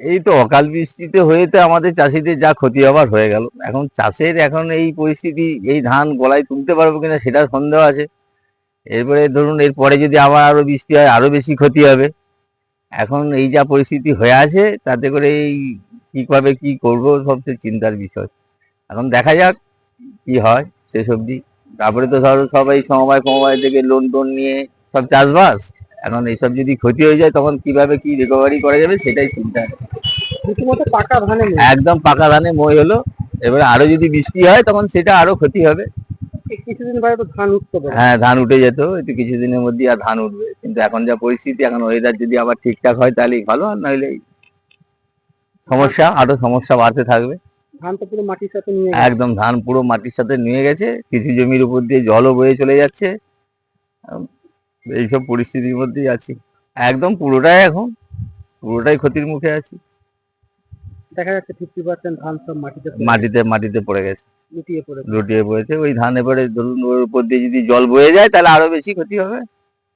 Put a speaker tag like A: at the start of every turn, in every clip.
A: এই তো অকাল বৃষ্টিতে হয়েতে আমাদের চাষিদের যা ক্ষতি হবার হয়ে গেল। এখন চাষের এখন এই পরিস্থিতি, এই ধান গলায় তুলতে পারব কিনা সেটা সন্দেহ আছে। এরপরে ধরুন এরপরে যদি আবার আরও বৃষ্টি হয়, আরও বেশি ক্ষতি হবে। এখন এই যা পরিস্থিতি হয়ে আছে, তাতে করে এই কীভাবে কি করব সবচেয়ে চিন্তার বিষয়। এখন দেখা যাক কি হয় সেসব দিক। তারপরে তো ধরো সবাই সমবায় সমবায় থেকে লোন টোন নিয়ে সব চাষবাস। এখন এইসব যদি ক্ষতি হয়ে যায় তখন কীভাবে কি রিকভারি করা যাবে সেটাই চিন্তা।
B: রীতিমতো পাকা ধানে
A: একদম পাকা ধানে মই হলো। এবারে আরও যদি বৃষ্টি হয় তখন সেটা আরও ক্ষতি হবে।
B: কিছুদিন পরে তো ধান উঠতে
A: হ্যাঁ ধান উঠে যেত একটু কিছুদিনের মধ্যে আর ধান উঠবে। কিন্তু এখন যা পরিস্থিতি এখন ওয়েদার যদি আবার ঠিকঠাক হয় তাহলেই ভালো আর নইলে সমস্যা আরও সমস্যা বাড়তে থাকবে।
B: ধান তো পুরো মাটির সাথে নিয়ে
A: একদম ধান পুরো মাটির সাথে নিয়ে গেছে। কিছু জমির উপর দিয়ে জলও বয়ে চলে যাচ্ছে। এইসব পরিস্থিতির মধ্যেই আছি। একদম পুরোটাই এখন পুরোটাই ক্ষতির মুখে আছি।
B: দেখা যাচ্ছে ফিফটি পার্সেন্ট ধান সব মাটিতে
A: মাটিতে মাটিতে পড়ে গেছে।
B: লুটিয়ে পড়ে
A: লুটিয়ে পড়েছে। ওই ধান এবারে ধরুন ওর উপর দিয়ে যদি জল বয়ে যায় তাহলে আরও বেশি ক্ষতি হবে।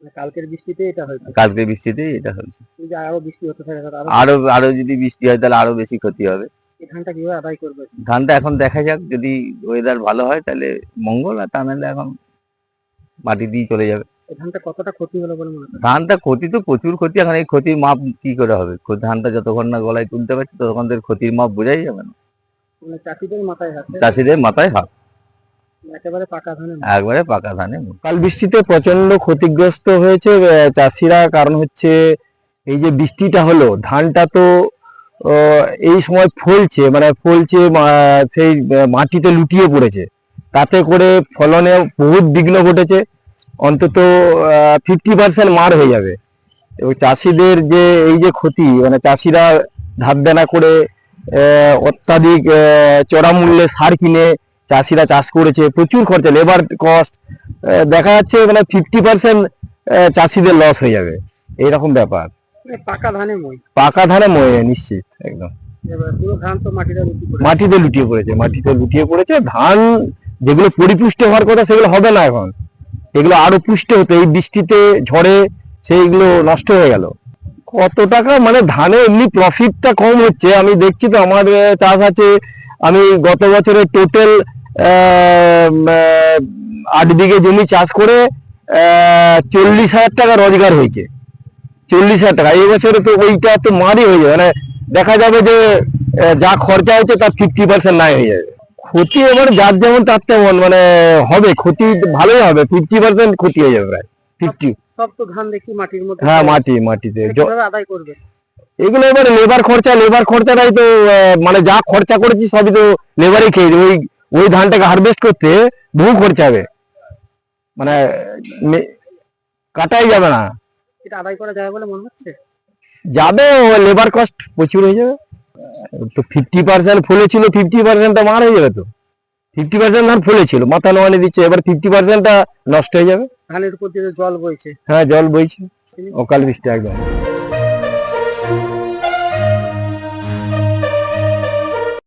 B: মানে কালকের বৃষ্টিতে এটা হয়েছে।
A: কালকে বৃষ্টিতেই এটা হচ্ছে
B: যদি আরও বৃষ্টি হতে থাকে
A: আরও আরও যদি বৃষ্টি হয় তাহলে আরও বেশি ক্ষতি হবে।
B: ধানটা কীভাবে আদায় করবে?
A: ধানটা এখন দেখা যাক যদি ওয়েদার ভালো হয় তাহলে মঙ্গল আর তা নাহলে এখন মাটি দিয়ে চলে যাবে।
B: ধানটা কতটা ক্ষতি হলো বলে মনে
A: ধানটা ক্ষতি তো প্রচুর ক্ষতি এখন এই ক্ষতির মাপ কি করে হবে? ধানটা যতক্ষণ না গলায় তুলতে পারছি ততক্ষণ ক্ষতির মাপ বোঝাই যাবে না।
B: মানে চাষিদের মাথায় হাতে
A: চাষিদের মাথায় হাত।
B: একেবারে পাকা ধানে
A: একবারে পাকা ধানে
C: কাল বৃষ্টিতে প্রচণ্ড ক্ষতিগ্রস্ত হয়েছে চাষিরা কারণ হচ্ছে এই যে বৃষ্টিটা হলো ধানটা তো এই সময় ফলছে মানে ফলছে সেই মাটিতে লুটিয়ে পড়েছে। তাতে করে ফলনে বহুত বিঘ্ন ঘটেছে। অন্তত ফিফটি পার্সেন্ট মার হয়ে যাবে। এবং চাষিদের যে এই যে ক্ষতি মানে চাষিরা ধার দেনা করে আহ, অত্যাধিক চড়া মূল্যে সার কিনে চাষিরা চাষ করেছে প্রচুর খরচা লেবার কস্ট দেখা যাচ্ছে মানে ফিফটি পার্সেন্ট চাষিদের লস হয়ে যাবে। এইরকম ব্যাপার।
B: মানে পাকা ধানে মই।
C: পাকা ধানে ময়ে নিশ্চিত একদম।
B: এবার পুরো ধান তো মাটিতে
C: মাটিতে লুটিয়ে পড়েছে মাটিতে লুটিয়ে পড়েছে। ধান যেগুলো পরিপুষ্ট হওয়ার কথা সেগুলো হবে না এখন। এগুলো আরও পুষ্ট হতো, এই বৃষ্টিতে ঝড়ে সেইগুলো নষ্ট হয়ে গেল। কত টাকা? মানে ধানে এমনি প্রফিটটা কম হচ্ছে। আমি দেখছি তো আমার চাষ আছে, আমি গত বছরে টোটাল আট বিঘে জমি চাষ করে চল্লিশ হাজার টাকা রোজগার হয়েছে। চল্লিশ হাজার টাকা। এই বছরে তো ওইটা তো মারই হয়ে যাবে। মানে দেখা যাবে যে যা খরচা হয়েছে তার ফিফটি পার্সেন্ট নাই হয়ে যাবে। ক্ষতি এবার যার যেমন তার তেমন মানে হবে ক্ষতি ভালোই হবে ফিফটি পার্সেন্ট ক্ষতি হয়ে যাবে প্রায় ফিফটি
B: সব তো ধান দেখছি মাটির মধ্যে।
C: হ্যাঁ মাটি মাটিতে।
B: আদায় করবে?
C: এগুলো এবার লেবার খরচা লেবার খরচাটাই তো মানে যা খরচা করেছি সবই তো লেবারই খেয়েছে ওই ওই ধানটাকে হারভেস্ট করতে বহু খরচা হবে। মানে কাটাই যাবে না।
B: এটা আদায় করা যায় বলে মনে হচ্ছে?
C: যাবে লেবার কস্ট প্রচুর হয়ে যাবে। তো ফিফটি পার্সেন্ট ফুলেছিল ফিফটি পার্সেন্টটা মার হয়ে যাবে তো। ফিফটি পার্সেন্ট ধান ফলেছিল মাথা নোয়ানি দিচ্ছে এবার ফিফটি পার্সেন্টটা নষ্ট হয়ে যাবে।
B: ধানের উপর দিয়ে যে জল বইছে।
C: হ্যাঁ জল বইছে। অকাল বৃষ্টি একদম।